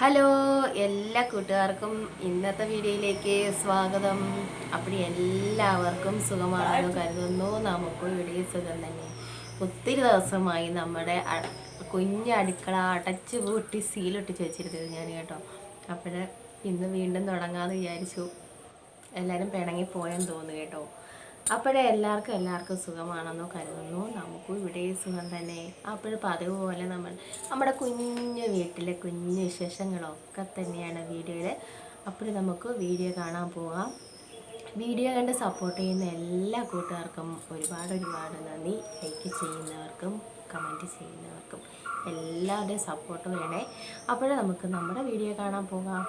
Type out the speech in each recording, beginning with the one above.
Hello എല്ലാ കൂട്ടുകാർക്കും ഇന്നത്തെ വീഡിയോയിലേക്ക് സ്വാഗതം. അപ്പം എല്ലാവർക്കും സുഖമാണെന്ന് കരുതുന്നു. നമുക്കും ഇവിടെ സുഖം തന്നെ. ഒത്തിരി ദിവസമായി നമ്മുടെ കുഞ്ഞ അടുക്കള അടച്ച് പൂട്ടി സീലൊട്ടിച്ച് വെച്ചിരുന്നത് ഞാൻ കേട്ടോ. അപ്പോൾ ഇന്ന് വീണ്ടും തുടങ്ങാമെന്ന് വിചാരിച്ചു. എല്ലാവരും പിണങ്ങി പോയെന്ന് തോന്നുന്നു കേട്ടോ. അപ്പോഴേ എല്ലാവർക്കും എല്ലാവർക്കും സുഖമാണെന്നോ കരുതുന്നു. നമുക്കും ഇവിടെ സുഖം തന്നെ. അപ്പോഴും പതിവ് പോലെ നമ്മൾ നമ്മുടെ കുഞ്ഞു വീട്ടിലെ കുഞ്ഞു വിശേഷങ്ങളൊക്കെ തന്നെയാണ് വീഡിയോയിൽ അപ്പോൾ നമുക്ക് വീഡിയോ കാണാൻ പോകാം വീഡിയോ കണ്ട് സപ്പോർട്ട് ചെയ്യുന്ന എല്ലാ കൂട്ടുകാർക്കും ഒരുപാട് ഒരുപാട് നന്ദി. ലൈക്ക് ചെയ്യുന്നവർക്കും കമന്റ് ചെയ്യുന്നവർക്കും എല്ലാവരുടെയും സപ്പോർട്ട് വേണേ. അപ്പോഴേ നമുക്ക് നമ്മുടെ വീഡിയോ കാണാൻ പോകാം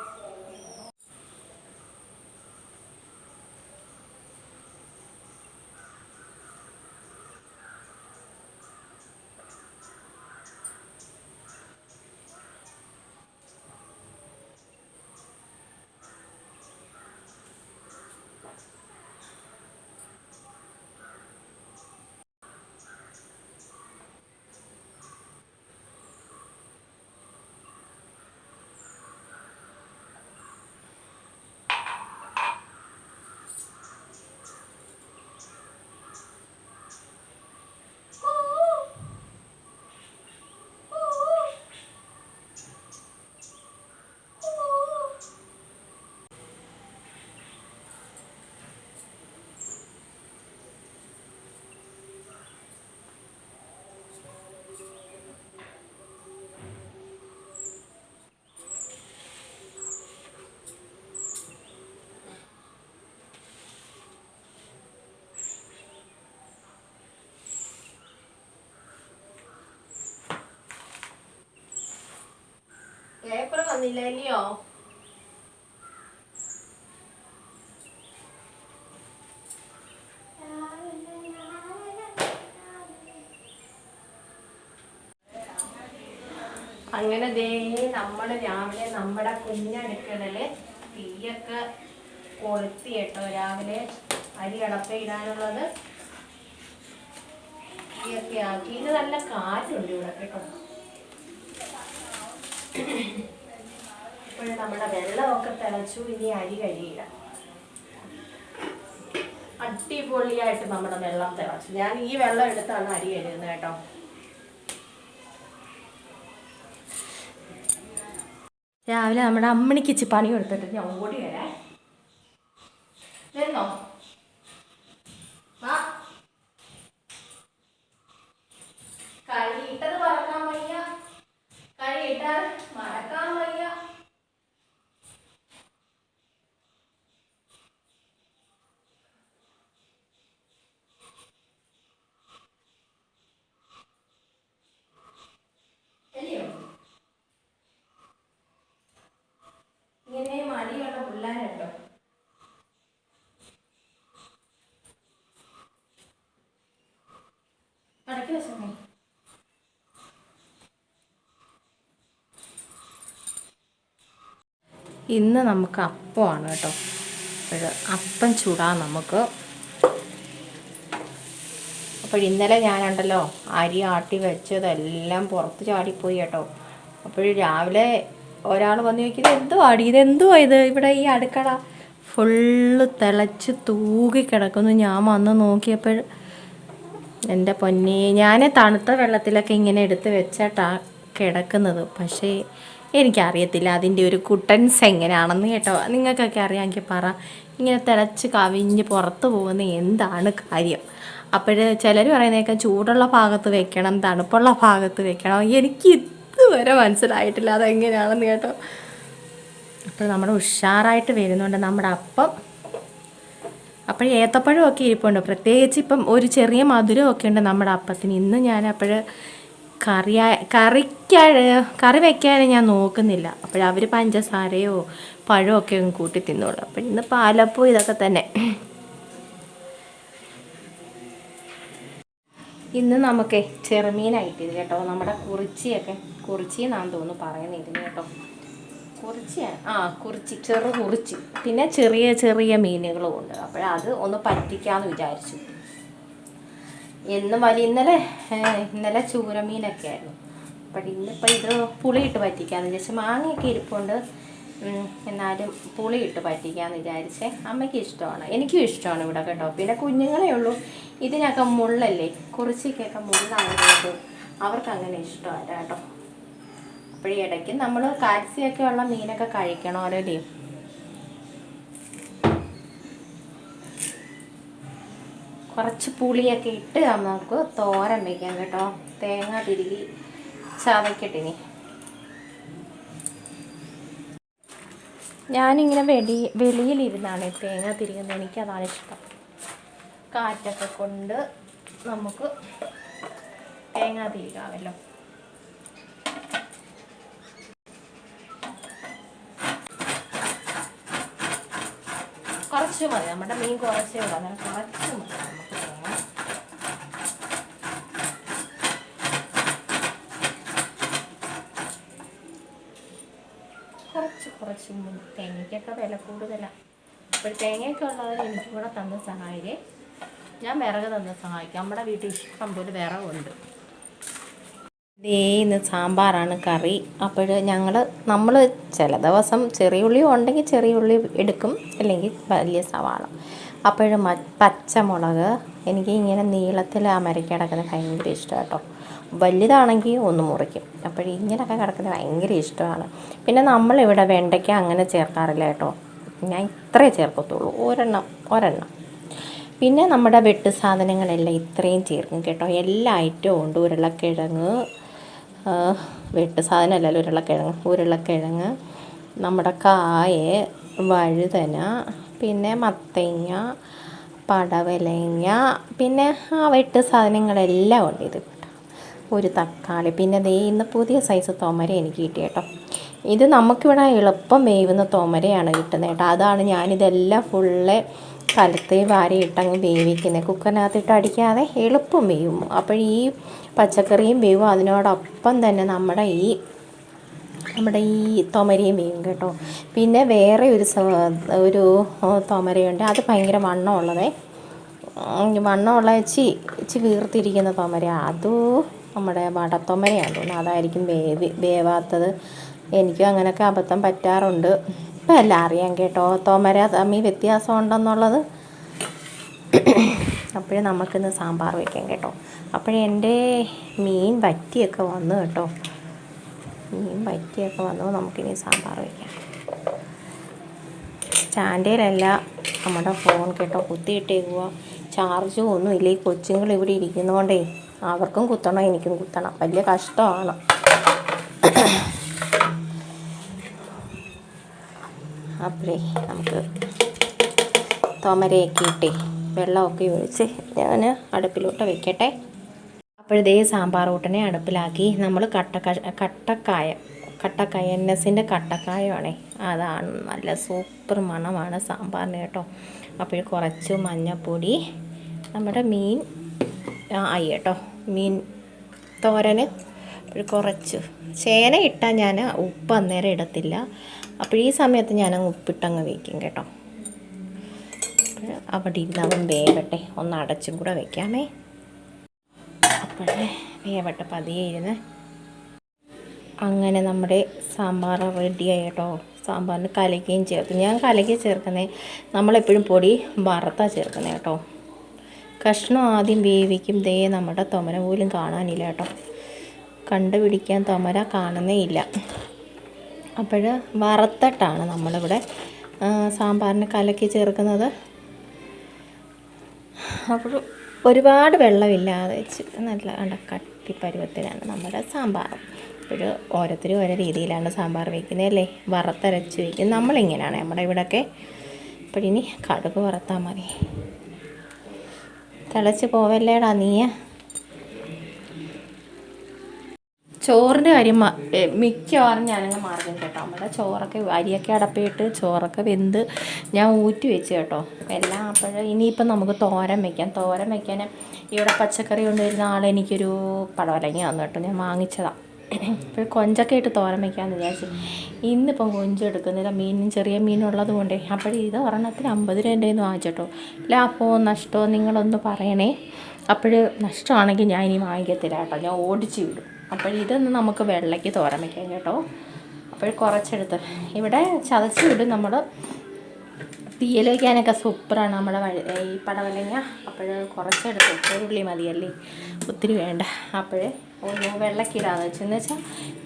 പേപ്പർ വന്നില്ല ഇല്ലയോ അങ്ങനെ ദേ നമ്മൾ രാവിലെ നമ്മുടെ കുഞ്ഞടുക്കളയിൽ തീയൊക്കെ കൊളുത്തി കേട്ടോ. രാവിലെ അരി അടപ്പ ഇടാനുള്ളത് തീയൊക്കെ ആക്കി. ഇന്ന് നല്ല കാറ്റുണ്ട് ഇവിടെ കേട്ടോ. ഇപ്പോഴും നമ്മുടെ വെള്ളമൊക്കെ തിളച്ചു ഇനി അരി കഴിയിടാം അടിപൊളിയായിട്ട് നമ്മുടെ വെള്ളം തിളച്ചു. ഞാൻ ഈ വെള്ളം എടുത്താണ് അരി കഴുകുന്നത് കേട്ടോ. രാവിലെ നമ്മുടെ അമ്മണിക്ക് ഇച്ചി പണി കൊടുത്തിട്ട് ഞാൻ ഓടി വരാം. വരുന്നോ? കഴിയിട്ടത് പറക്കാൻ വയ്യ. കഴിയിട്ടാൽ മറക്കാൻ വയ്യ അല്ലയോ ഇങ്ങനെ മടിയുള്ള പിള്ളേരുണ്ടോ അടക്കി വെച്ചോ ഇന്ന് നമുക്ക് അപ്പമാണ് കേട്ടോ. അപ്പം ചൂടാ നമുക്ക്. അപ്പോൾ ഇന്നലെ ഞാനുണ്ടല്ലോ അരി ആട്ടി വെച്ചതെല്ലാം പുറത്ത് ചാടിപ്പോയി കേട്ടോ. അപ്പോൾ രാവിലെ ഒരാൾ വന്ന് ചോദിക്കുന്നത് എന്തോ ആടി ഇത് എന്തുവാ ഇത്? ഇവിടെ ഈ അടുക്കള ഫുള്ള് തിളച്ച് തൂകി കിടക്കുന്നു. ഞാൻ വന്ന് നോക്കിയപ്പോൾ എന്റെ പൊന്നേ ഞാൻ തണുത്ത വെള്ളത്തിലൊക്കെ ഇങ്ങനെ എടുത്ത് വെച്ചിട്ടാണ് കിടക്കുന്നത്. പക്ഷേ എനിക്കറിയത്തില്ല അതിന്റെ ഒരു കുട്ടൻസ് എങ്ങനെയാണെന്ന് കേട്ടോ. നിങ്ങൾക്കൊക്കെ അറിയാമെങ്കിൽ പറ. ഇങ്ങനെ തിളച്ച് കവിഞ്ഞ് പുറത്ത് പോകുന്ന എന്താണ് കാര്യം? അപ്പോൾ ചിലർ പറയുന്നതൊക്കെ ചൂടുള്ള ഭാഗത്ത് വെക്കണം തണുപ്പുള്ള ഭാഗത്ത് വെക്കണം. എനിക്ക് ഇതുവരെ മനസ്സിലായിട്ടില്ല അതെങ്ങനെയാണെന്ന് കേട്ടോ. അപ്പോൾ നമ്മൾ ഉഷാറായിട്ട് വരുന്നുണ്ട് നമ്മുടെ അപ്പം. അപ്പോൾ ഏത്തപ്പഴമൊക്കെ ഇരിപ്പുണ്ട്. പ്രത്യേകിച്ച് ഇപ്പം ഒരു ചെറിയ മധുരമൊക്കെ ഉണ്ട് നമ്മുടെ അപ്പത്തിന്. ഇന്ന് ഞാൻ അപ്പോൾ കറിയാ കറിക്കാ കറി വെക്കാൻ ഞാൻ നോക്കുന്നില്ല. അപ്പോഴവർ പഞ്ചസാരയോ പഴമൊക്കെ കൂട്ടി തിന്നോളൂ. അപ്പം ഇന്ന് പാലപ്പോ ഇതൊക്കെ തന്നെ. ഇന്ന് നമുക്ക് ചെറുമീനായിട്ട് ഇത് കേട്ടോ. നമ്മുടെ കുറിച്ചിയൊക്കെ കുറിച്ചി എന്നാന്ന് തോന്നുന്നു പറയുന്നത് ഇതിന് കേട്ടോ. കുറിച്ചിയാണ് ആ കുറിച്ചി ചെറു കുറിച്ചി. പിന്നെ ചെറിയ ചെറിയ മീനുകളും ഉണ്ട്. അപ്പോഴത് ഒന്ന് പറ്റിക്കാമെന്ന് വിചാരിച്ചു. എന്നും വലിയ ഇന്നലെ ഇന്നലെ ചൂരമീനൊക്കെ ആയിരുന്നു. അപ്പം ഇന്നിപ്പോൾ ഇത് പുളിയിട്ട് പറ്റിക്കാന്ന് വിചാരിച്ചു മാങ്ങയൊക്കെ ഇരിപ്പുണ്ട്. എന്നാലും പുളിയിട്ട് പറ്റിക്കാന്ന് വിചാരിച്ചേ അമ്മയ്ക്ക് ഇഷ്ടമാണ്. എനിക്കും ഇഷ്ടമാണ് ഇവിടെ കേട്ടോ. പിന്നെ കുഞ്ഞുങ്ങളേ ഉള്ളൂ. ഇതിനൊക്കെ മുള്ളല്ലേ? കുറിച്ചിക്കൊക്കെ മുള്ളായതുകൊണ്ട് അവർക്ക് അങ്ങനെ ഇഷ്ടമല്ല കേട്ടോ. അപ്പോഴേ ഇടയ്ക്ക് നമ്മൾ കാൽസ്യമൊക്കെ ഉള്ള മീനൊക്കെ കഴിക്കണമല്ലോ കുറച്ച് പുളിയൊക്കെ ഇട്ട് നമുക്ക് തോരൻ വയ്ക്കാം കേട്ടോ. തേങ്ങ തിരുകി ചതയ്ക്കട്ടെ ഇനി ഞാനിങ്ങനെ വെടി വെളിയിലിരുന്നാണ് തേങ്ങ തിരികുന്നത് എനിക്കതാണ് ഇഷ്ടം. കാറ്റൊക്കെ കൊണ്ട് നമുക്ക് തേങ്ങ തിരികാമല്ലോ. കുറച്ച് മതി. നമ്മുടെ മീൻ കുറച്ചേ ഉള്ളൂ. അങ്ങനെ കുറച്ച് മതി നമുക്ക് കുറച്ച് കുറച്ച് തേങ്ങയ്ക്കൊക്കെ വില കൂടുതലാണ് അപ്പോൾ തേങ്ങയൊക്കെ ഉള്ളവർ എനിക്കും കൂടെ തന്ന് സഹായിക്കേ ഞാൻ വിറക് തന്ന് സഹായിക്കാം. നമ്മുടെ വീട്ടിൽ ഇഷ്ടം പോലെ വിറകുണ്ട്. ദേ ഇന്ന് സാമ്പാറാണ് കറി. അപ്പോൾ ഞങ്ങൾ നമ്മൾ ചില ദിവസം ചെറിയ ഉള്ളി ഉണ്ടെങ്കിൽ ചെറിയ ഉള്ളി എടുക്കും അല്ലെങ്കിൽ വലിയ സവാള. അപ്പോൾ പച്ചമുളക് എനിക്ക് ഇങ്ങനെ നീളത്തിൽ അമരയ്ക്ക് കിടക്കുന്നത് ഭയങ്കര ഇഷ്ടമാണ് കേട്ടോ വലുതാണെങ്കിൽ ഒന്ന് മുറിക്കും. അപ്പോൾ ഇങ്ങനെയൊക്കെ കിടക്കുന്നത് ഭയങ്കര ഇഷ്ടമാണ് പിന്നെ നമ്മളിവിടെ വെണ്ടയ്ക്ക അങ്ങനെ ചേർക്കാറില്ല കേട്ടോ. ഞാൻ ഇത്രേ ചേർക്കത്തുള്ളൂ. ഒരെണ്ണം ഒരെണ്ണം. പിന്നെ നമ്മുടെ വെട്ട് സാധനങ്ങളെല്ലാം ഇത്രയും ചേർക്കും കേട്ടോ. എല്ലാ ഐറ്റവും ഉണ്ട്. ഉരുളക്കിഴങ്ങ് വെട്ട് സാധനമല്ലല്ലോ ഉരുളക്കിഴങ്ങ് ഉരുളക്കിഴങ്ങ് നമ്മുടെ കായ വഴുതന പിന്നെ മത്തങ്ങ പടവലങ്ങ പിന്നെ ആ വെട്ട് സാധനങ്ങളെല്ലാം ഉണ്ട് ഇത് ഒരു തക്കാളി പിന്നെ ദേ ഇന്ന് പുതിയ സൈസ് തോമര എനിക്ക് കിട്ടി കേട്ടോ. ഇത് നമുക്കിവിടെ എളുപ്പം വേവുന്ന തോമരയാണ് കിട്ടുന്നത് കേട്ടോ. അതാണ് ഞാനിതെല്ലാം ഫുള്ള് കലത്ത് വാരിയിട്ടങ്ങ് വേവിക്കുന്നത് കുക്കറിനകത്തിട്ട് അടിക്കാതെ എളുപ്പം വേവും. അപ്പോൾ ഈ പച്ചക്കറിയും വേവും. അതിനോടൊപ്പം തന്നെ നമ്മുടെ ഈ നമ്മുടെ ഈ തോമരയും വേവും കേട്ടോ. പിന്നെ വേറെ ഒരു ഒരു തോമരയുണ്ട്. അത് ഭയങ്കര വണ്ണമുള്ളതേ. വണ്ണമുള്ള ചി ഇച്ചി വീർത്തിരിക്കുന്ന തോമര. അതും നമ്മുടെ വടത്തോമരയാണ് തോന്നുന്നത് അതായിരിക്കും വേവി വേവാത്തത്. എനിക്കും അങ്ങനെയൊക്കെ അബദ്ധം പറ്റാറുണ്ട്. ഇപ്പം എല്ലാം അറിയാം കേട്ടോ. തോമര തമ്മി വ്യത്യാസം ഉണ്ടെന്നുള്ളത് അപ്പോഴേ നമുക്കിന്ന് സാമ്പാർ വയ്ക്കാം കേട്ടോ. അപ്പോഴേ എന്റെ മീൻ വറ്റിയൊക്കെ വന്നു കേട്ടോ. മീൻ വറ്റിയൊക്കെ വന്നു. നമുക്കിനി സാമ്പാർ വയ്ക്കാം സ്റ്റാൻഡേലല്ല നമ്മുടെ ഫോൺ കേട്ടോ. കുത്തിയിട്ടേക്കുക ചാർജും ഒന്നും ഇല്ല ഈ കൊച്ചുങ്ങൾ ഇവിടെ ഇരിക്കുന്നതുകൊണ്ടേ അവർക്കും കുത്തണം എനിക്കും കുത്തണം. വലിയ കഷ്ടമാണ്. അപ്പോഴേ നമുക്ക് തോമരയൊക്കെ ഇട്ടേ വെള്ളമൊക്കെ ഒഴിച്ച് ഞാൻ അടുപ്പിലോട്ട് വെക്കട്ടെ. അപ്പോഴതേ സാമ്പാർ കൂട്ടനെ അടുപ്പിലാക്കി നമ്മൾ കട്ടക്ക കട്ടക്കായ കട്ടക്കായ എൻ എസിന്റെ കട്ടക്കായമാണേ അതാണ് നല്ല സൂപ്പർ മണമാണ് സാമ്പാറിന് കേട്ടോ. അപ്പോൾ കുറച്ച് മഞ്ഞൾപ്പൊടി നമ്മുടെ മീൻ ആയി കേട്ടോ. മീൻ തോരന് കുറച്ച്. ചേന ഇട്ടാൽ ഞാൻ ഉപ്പ് അന്നേരം ഇടത്തില്ല. അപ്പോൾ ഈ സമയത്ത് ഞാൻ ഞാനങ്ങ് ഉപ്പിട്ടങ്ങ് വയ്ക്കും കേട്ടോ. അവിടെ ഇരുന്ന് അവൻ വേവട്ടെ. ഒന്ന് അടച്ചും കൂടെ വയ്ക്കാമേ. അപ്പോഴേ വേവട്ടെ പതിയെ ഇരുന്ന്. അങ്ങനെ നമ്മുടെ സാമ്പാർ റെഡിയായി കേട്ടോ. സാമ്പാറിന് കലക്കുകയും ചേർത്ത്. ഞാൻ കലക്കി ചേർക്കുന്നത് നമ്മളെപ്പോഴും പൊടി വറുത്താണ് ചേർക്കുന്നത് കേട്ടോ. കഷ്ണം ആദ്യം വേവിക്കും. ദേ നമ്മുടെ തൊമര പോലും കാണാനില്ല കേട്ടോ. കണ്ടുപിടിക്കാൻ തൊമര കാണുന്നേ ഇല്ല. അപ്പോൾ വറുത്തിട്ടാണ് നമ്മളിവിടെ സാമ്പാറിന് കലക്കി ചേർക്കുന്നത്. അപ്പോൾ ഒരുപാട് വെള്ളമില്ലാതെ വെച്ച് നല്ല കണ്ട കട്ടി പരുവത്തിലാണ് നമ്മുടെ സാമ്പാർ. അപ്പോൾ ഓരോരുത്തരും ഓരോ രീതിയിലാണ് സാമ്പാർ വയ്ക്കുന്നത് അല്ലേ? വറുത്തരച്ച് വയ്ക്കും നമ്മളിങ്ങനെയാണ് നമ്മുടെ ഇവിടെയൊക്കെ. അപ്പോൾ ഇനി കടുക് വറുത്താൽ മതി. തിളച്ച് പോവല്ലേടാ നീ ചോറിന്റെ കാര്യം മിക്കവാറും ഞാനങ്ങ് മാർഗം കേട്ടോ. നമ്മുടെ ചോറൊക്കെ അരിയൊക്കെ അടപ്പിയിട്ട് ചോറൊക്കെ വെന്ത് ഞാൻ ഊറ്റി വെച്ച് കേട്ടോ. എല്ലാം അപ്പോൾ ഇനിയിപ്പം നമുക്ക് തോരൻ വെക്കാം. തോരൻ വെക്കാൻ ഇവിടെ പച്ചക്കറി കൊണ്ടുവരുന്ന ആളെനിക്കൊരു പടവലങ്ങ വന്നു കേട്ടോ. ഞാൻ വാങ്ങിച്ചതാണ് ഇപ്പോൾ കൊഞ്ചൊക്കെ ഇട്ട് തോരൻ വെക്കാമെന്ന് വിചാരിച്ചു ഇന്നിപ്പം കൊഞ്ച് എടുക്കുന്നില്ല. മീനും ചെറിയ മീനുള്ളത് കൊണ്ടേ. അപ്പോൾ ഇത് ഒരെണ്ണത്തിന് അമ്പത് രൂപേന്റെ നിന്ന് വാങ്ങിച്ചോട്ടോ ലാഭമോ നഷ്ടമോ നിങ്ങളൊന്ന് പറയണേ. അപ്പോൾ നഷ്ടമാണെങ്കിൽ ഞാൻ ഇനി വാങ്ങിക്കത്തില്ല കേട്ടോ. ഞാൻ ഓടിച്ചു വിടും. അപ്പോൾ ഇതൊന്ന് നമുക്ക് വെള്ളയ്ക്ക് തോരൻ വയ്ക്കാം കേട്ടോ. അപ്പോൾ കുറച്ചെടുത്ത്. ഇവിടെ ചതച്ച് വിടും നമ്മൾ തീയൽ വയ്ക്കാനൊക്കെ സൂപ്പറാണ് നമ്മുടെ ഈ പടവലങ്ങ. അപ്പോൾ കുറച്ചെടുത്ത് ഉള്ളി മതിയല്ലേ? ഒത്തിരി വേണ്ട. അപ്പോൾ ഒന്ന് വെള്ളക്കിടാന്ന് വെച്ചെന്ന് വെച്ചാൽ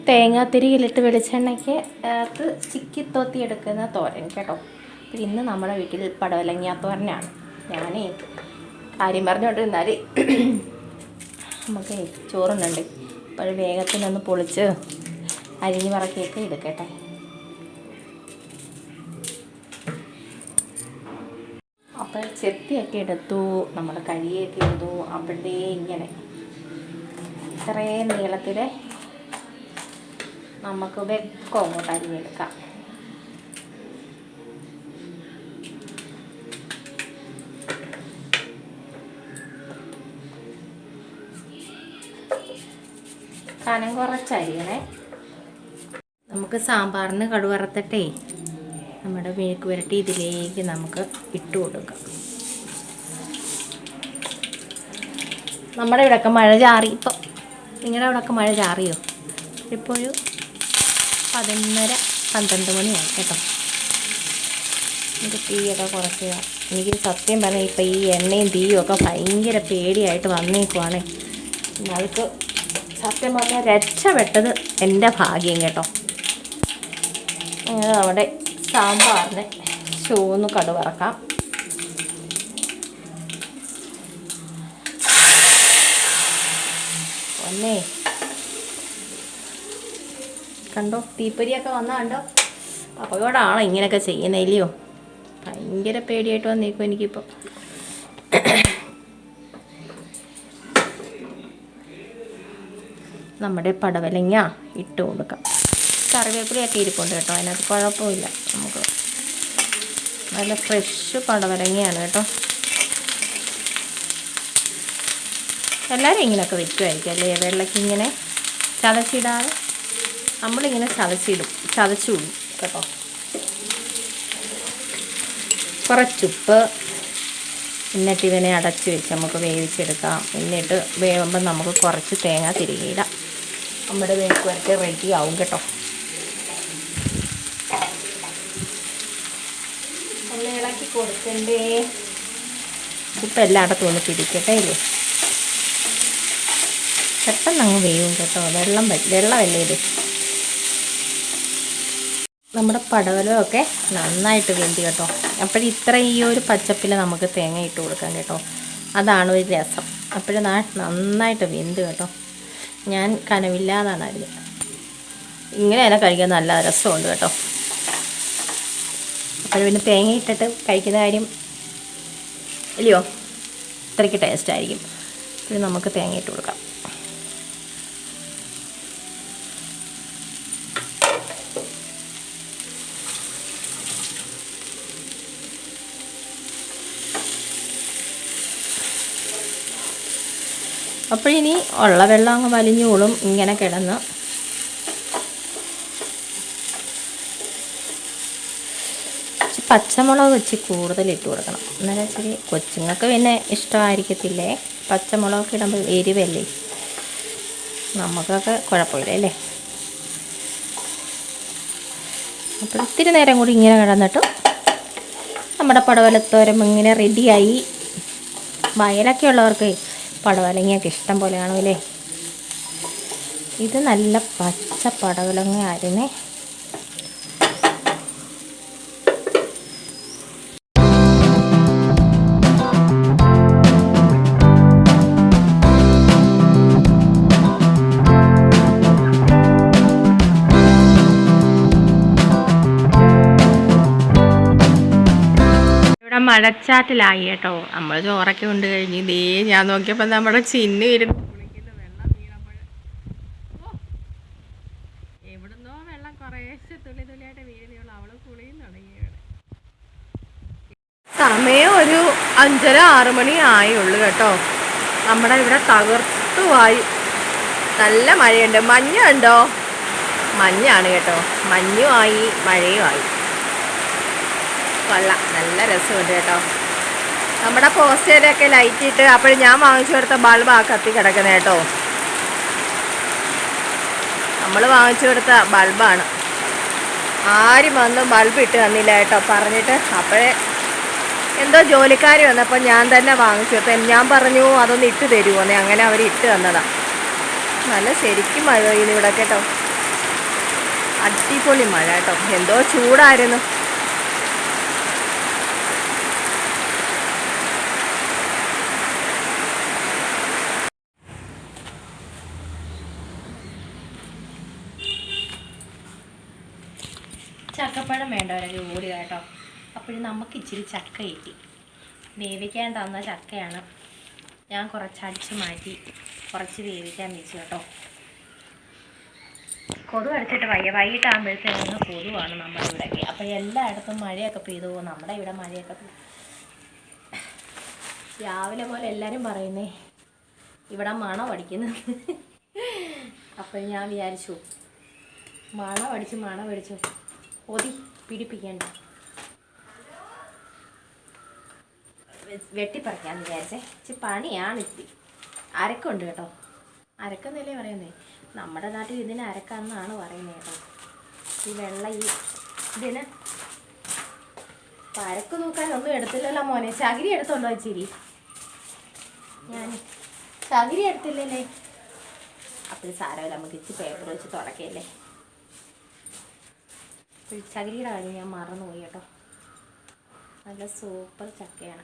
തേങ്ങാത്തിരിയിലിട്ട് വെളിച്ചെണ്ണയ്ക്ക് അത് ചിക്കി തോത്തി എടുക്കുന്ന തോരൻ കേട്ടോ. അപ്പോൾ ഇന്ന് നമ്മുടെ വീട്ടിൽ പടവലങ്ങ തോരനാണ്. ഞാനേ കാര്യം പറഞ്ഞുകൊണ്ടിരുന്നാൽ നമുക്ക് ചോറുണ്ടുണ്ട് അപ്പോൾ വേഗത്തിനൊന്ന് പൊളിച്ച് അരിഞ്ഞ് പറക്കിയൊക്കെ എടുക്കട്ടെ. അപ്പോൾ ചെത്തിയൊക്കെ എടുത്തു നമ്മൾ കഴിയൊക്കെ എടുത്തു അവിടെ ഇങ്ങനെ ഇത്രയും നീളത്തിൽ നമുക്ക് വെക്കം അങ്ങോട്ട് അരിഞ്ഞെടുക്കാം. കനം കുറച്ചരിയണേ. നമുക്ക് സാമ്പാറിന് കടുവറുത്തിട്ടേ നമ്മുടെ മെഴുക്ക് പുരട്ടി ഇതിലേക്ക് നമുക്ക് ഇട്ട് കൊടുക്കാം. നമ്മുടെ ഇവിടെയൊക്കെ മഴ ചാറി. ഇപ്പം നിങ്ങളുടെ അവിടെയൊക്കെ മഴ ചാറിയോ? ഇപ്പോൾ ഒരു പതിനൊന്നര പന്ത്രണ്ട് മണിയായി കേട്ടോ. എനിക്ക് തീയൊക്കെ കുറച്ച് എനിക്ക് സത്യം പറഞ്ഞാൽ ഇപ്പം ഈ എണ്ണയും തീയും ഒക്കെ ഭയങ്കര പേടിയായിട്ട് വന്നേക്കുവാണ്. ഞങ്ങൾക്ക് സത്യം പറഞ്ഞാൽ രക്ഷപ്പെട്ടത് എന്റെ ഭാഗ്യം കേട്ടോ. അങ്ങനെ നമ്മുടെ സാമ്പാറിനെ ചൂന്ന് കടുവറക്കാം ഒന്നേ കണ്ടോ? തീപ്പൊരിയൊക്കെ വന്ന കണ്ടോ? അപകടമാണോ ഇങ്ങനെയൊക്കെ ചെയ്യുന്നില്ലയോ ഭയങ്കര പേടിയായിട്ട് വന്നേക്കും എനിക്കിപ്പോൾ നമ്മുടെ പടവലങ്ങ ഇട്ട് കൊടുക്കാം. കറിവേപ്പിലയൊക്കെ ഇരിപ്പുണ്ട് കേട്ടോ അതിനകത്ത് കുഴപ്പമില്ല. നമുക്ക് നല്ല ഫ്രഷ് പടവലങ്ങയാണ് കേട്ടോ. എല്ലാവരും ഇങ്ങനെയൊക്കെ വെക്കുമായിരിക്കും അല്ലേ? വെള്ളയ്ക്ക് ഇങ്ങനെ ചതച്ചിടാതെ നമ്മളിങ്ങനെ ചതച്ചിടും ചതച്ചിടും കേട്ടോ. കുറച്ചുപ്പ് എന്നിട്ട് ഇവനെ അടച്ച് വെച്ച് നമുക്ക് വേവിച്ചെടുക്കാം. എന്നിട്ട് വേവുമ്പോൾ നമുക്ക് കുറച്ച് തേങ്ങ തിരികിടാം നമ്മുടെ വേക്ക് വരട്ടെ റെഡി ആവും കേട്ടോ. ഇളക്കി കൊടുക്കണ്ടേ? ഇപ്പം എല്ലായിടത്തും ഒന്ന് പിടിക്കട്ടെ ഇല്ലേ? പെട്ടെന്ന് അങ്ങ് വേവും കേട്ടോ. വെള്ളം വെള്ളമല്ലേ ഇത്? നമ്മുടെ പടവലമൊക്കെ നന്നായിട്ട് വേണ്ടി കേട്ടോ. അപ്പോൾ ഇത്ര ഈ ഒരു പച്ചപ്പിൽ നമുക്ക് തേങ്ങ ഇട്ട് കൊടുക്കാം കേട്ടോ. അതാണ് ഒരു രസം. അപ്പോഴും നന്നായിട്ട് വെന്ത് കേട്ടോ. ഞാൻ കനവില്ലാതാണ് അരിഞ്ഞത് ഇങ്ങനെ തന്നെ കഴിക്കാൻ? നല്ല രസമുണ്ട് കേട്ടോ. അപ്പോൾ പിന്നെ തേങ്ങ ഇട്ടിട്ട് കഴിക്കുന്ന കാര്യം ഇല്ലയോ? ഇത്രയ്ക്ക് ടേസ്റ്റ് ആയിരിക്കും. പിന്നെ നമുക്ക് തേങ്ങ ഇട്ട് കൊടുക്കാം. അപ്പോൾ ഇനി ഉള്ള വെള്ളം അങ്ങ് വലിഞ്ഞോളും ഇങ്ങനെ കിടന്ന്. പച്ചമുളക് വെച്ച് കൂടുതൽ ഇട്ട് കൊടുക്കണം. എന്നാലും ഇച്ചിരി കൊച്ചുങ്ങൾക്ക് പിന്നെ ഇഷ്ടമായിരിക്കത്തില്ലേ? പച്ചമുളകൊക്കെ ഇടുമ്പോൾ എരിവല്ലേ? നമുക്കൊക്കെ കുഴപ്പമില്ല അല്ലേ? അപ്പോൾ ഇത്തിരി നേരം കൂടി ഇങ്ങനെ കിടന്നിട്ട് നമ്മുടെ പടവലത്തോരം ഇങ്ങനെ റെഡിയായി വയലൊക്കെ ഉള്ളവർക്ക് പടവലങ്ങയൊക്കെ ഇഷ്ടം പോലെ കാണുമല്ലേ ഇത് നല്ല പച്ച പടവലങ്ങ ആയിരുന്നേ മഴച്ചാറ്റിലായി കേട്ടോ. നമ്മൾ ചോറൊക്കെ ഉണ്ട് കഴിഞ്ഞ് ദേ ഞാൻ നോക്കിയപ്പോൾ നമ്മുടെ ചിന്ന ഇരുന്ന് കുളിക്കുന്ന വെള്ളം വീണപ്പോൾ ഓ, എവിടുന്നോ വെള്ളം കുറേശ്ശെ തുള്ളി തുള്ളിയായിട്ട് വീഴുന്നുള്ളൂ അവൾ കുളിയും തുടങ്ങി സമയം ഒരു അഞ്ചര ആറ് മണി ആയുള്ളൂ കേട്ടോ. നമ്മുടെ ഇവിടെ തകർത്തുമായി നല്ല മഴയുണ്ട്. മഞ്ഞുണ്ടോ മഞ്ഞാണ് കേട്ടോ. മഞ്ഞുമായി മഴയുമായി. കൊള്ളാം. നല്ല രസമുണ്ട് കേട്ടോ. നമ്മുടെ പോസ്റ്റേലൊക്കെ ലൈറ്റ് ഇട്ട് അപ്പോൾ ഞാൻ വാങ്ങിച്ചു കൊടുത്ത ബൾബ് ആ കത്തി കിടക്കുന്നത് കേട്ടോ. നമ്മൾ വാങ്ങിച്ചു കൊടുത്ത ബൾബാണ് ആരും വന്ന് ബൾബ് ഇട്ട് തന്നില്ല കേട്ടോ പറഞ്ഞിട്ട്. അപ്പോഴേ എന്തോ ജോലിക്കാർ വന്നപ്പോൾ ഞാൻ തന്നെ വാങ്ങിച്ചു കൊടുത്തു. ഞാൻ പറഞ്ഞു അതൊന്ന് ഇട്ട് തരുമോന്നേ അങ്ങനെ അവർ ഇട്ട് തന്നതാണ് നല്ല ശരിക്കും മഴ പെയ്യുന്നു ഇവിടെ കേട്ടോ. അടിപൊളി മഴ കേട്ടോ. എന്തോ ചൂടായിരുന്നു ചക്കപ്പഴം വേണ്ടവരൊക്കെ ഓടി കേട്ടോ. അപ്പോഴും നമുക്ക് ഇച്ചിരി ചക്ക കിട്ടി. വേവിക്കാൻ തന്ന ചക്കയാണ്. ഞാൻ കുറച്ച് അടിച്ച് മാറ്റി കുറച്ച് വേവിക്കാൻ വെച്ചു കേട്ടോ. കൊതു അടിച്ചിട്ട് വയ്യ. വൈകിട്ടാകുമ്പോഴത്തേക്കും കൊതുവാണ് നമ്മുടെ ഇവിടെയൊക്കെ അപ്പോൾ എല്ലായിടത്തും മഴയൊക്കെ പെയ്തു നമ്മുടെ ഇവിടെ മഴയൊക്കെ പെയ്തു രാവിലെ പോലെ എല്ലാവരും പറയുന്നേ ഇവിടെ മണം അടിക്കുന്നു അപ്പോൾ ഞാൻ വിചാരിച്ചു മണം അടിച്ച് മണം അടിച്ചു. ഒതി പിടിപ്പിക്കണ്ട. വെ- വെട്ടിപ്പറിക്കാന്ന് വിചാരിച്ചേ. ഇച്ചിരി പണിയാണ് ഇത്തി അരക്കുണ്ട് കേട്ടോ. അരക്കെന്നല്ലേ പറയുന്നേ? നമ്മുടെ നാട്ടിൽ ഇതിന് അരക്കാന്നാണ് പറയുന്നത് കേട്ടോ. ഈ വെള്ള ഈ ഇതിന് പരക്ക് നോക്കാൻ ഒന്നും എടുത്തില്ലല്ലോ മോനെ. ചകിരി എടുത്തോണ്ടോ ചിരി ഞാൻ ചകിരി എടുത്തില്ലല്ലേ? അപ്പോൾ സാരമില്ല നമുക്ക് ഇച്ചിരി പേപ്പർ വെച്ച് തുടക്കല്ലേ ചകിരിയുടെ കാര്യം ഞാൻ മറന്നുപോയി കേട്ടോ. നല്ല സൂപ്പർ ചക്കയാണ്.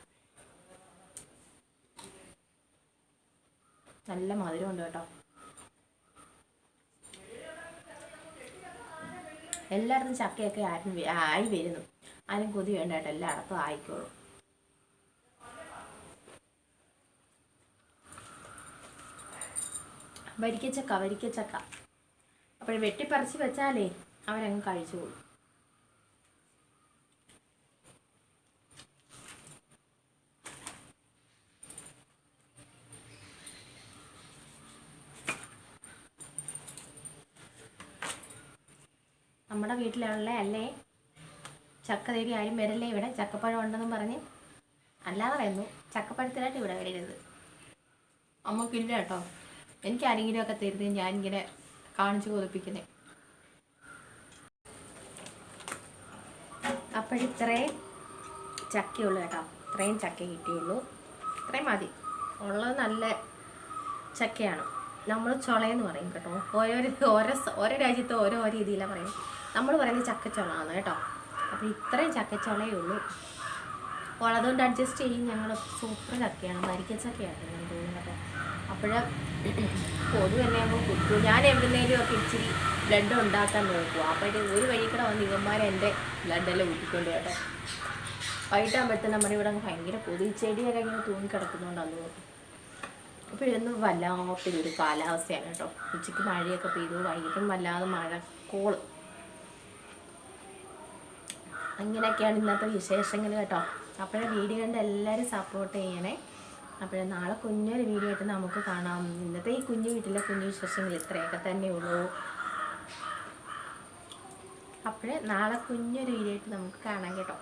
നല്ല മധുരമുണ്ട് കേട്ടോ. എല്ലായിടത്തും ചക്കയൊക്കെ ആരും ആയി വരുന്നു. ആരും കൊതി വേണ്ട കേട്ടോ എല്ലായിടത്തും ആയിക്കോളും. വരിക്കച്ചക്ക വരിക്കച്ചക്ക. അപ്പോൾ വെട്ടിപ്പറിച്ച് വെച്ചാലേ അവരങ്ങ് കഴിച്ചു നമ്മുടെ വീട്ടിലുള്ള അല്ലേ? ചക്ക തേടി ആരും വരല്ലേ ഇവിടെ. ചക്കപ്പഴം ഉണ്ടെന്നും പറഞ്ഞ് അല്ലാതെ പറയുന്നു. ചക്കപ്പഴത്തിനായിട്ട് ഇവിടെ വരരുത്. അമ്മക്കില്ല കേട്ടോ. എനിക്ക് ആരെങ്കിലും ഒക്കെ തരുന്നത് ഞാനിങ്ങനെ കാണിച്ചു കൊതിപ്പിക്കുന്നേ. അപ്പോഴിത്രയും ചക്കയുള്ളൂ കേട്ടോ. ഇത്രയും ചക്ക കിട്ടിയുള്ളൂ. ഇത്രയും മതി. ഉള്ളത് നല്ല ചക്കയാണ്. നമ്മൾ ചുളയെന്ന് പറയും കേട്ടോ. ഓരോ ഓരോ ഓരോ രാജ്യത്ത് ഓരോ രീതിയിലാണ് പറയും നമ്മൾ പറയുന്നത് ചക്കച്ചുളയാണ് കേട്ടോ. അപ്പോൾ ഇത്രയും ചക്കച്ചുളയേ ഉള്ളൂ. അപ്പോൾ അതുകൊണ്ട് അഡ്ജസ്റ്റ് ചെയ്യും. ഞങ്ങൾ സൂപ്പർ ചക്കയാണ് മരിക്ക ചക്കയാണ് ഞാൻ തോന്നുന്നത് അപ്പോൾ പൊതു തന്നെ നമ്മൾ കുത്തു. ഞാൻ എവിടുന്നേലും ഒക്കെ ഇച്ചിരി ബ്ലഡ് ഉണ്ടാക്കാൻ നോക്കുക അപ്പോൾ ഒരു വഴി കൂടെ വന്ന് ഇവന്മാരെ എന്റെ ബ്ലഡെല്ലാം ഊറ്റിക്കൊണ്ട് കേട്ടോ. വൈകിട്ടാകുമ്പോഴത്തേനും നമ്മുടെ ഇവിടെ അങ്ങ് ഭയങ്കര ഈ ചെടിയൊക്കെ ഇങ്ങനെ തൂങ്ങിക്കിടക്കുന്നതുകൊണ്ടാണ് തോന്നുന്നു. അപ്പോൾ ഇതൊന്നും വല്ലാത്തൊരു കാലാവസ്ഥയാണ് കേട്ടോ. ഉച്ചയ്ക്ക് മഴയൊക്കെ പെയ്തു. വൈകിട്ടും വല്ലാതെ മഴ കോൾ അങ്ങനെയൊക്കെയാണ് ഇന്നത്തെ വിശേഷങ്ങൾ കേട്ടോ. അപ്പോഴേ വീഡിയോ കണ്ട് എല്ലാവരും സപ്പോർട്ട് ചെയ്യണേ. അപ്പോൾ നാളെ കുഞ്ഞൊരു വീഡിയോ ആയിട്ട് നമുക്ക് കാണാം. ഇന്നത്തെ ഈ കുഞ്ഞു വീട്ടിലെ കുഞ്ഞു വിശേഷങ്ങൾ ഇത്രയൊക്കെ തന്നെ ഉള്ളൂ. അപ്പോഴേ നാളെ കുഞ്ഞൊരു വീഡിയോ ആയിട്ട് നമുക്ക് കാണാം കേട്ടോ.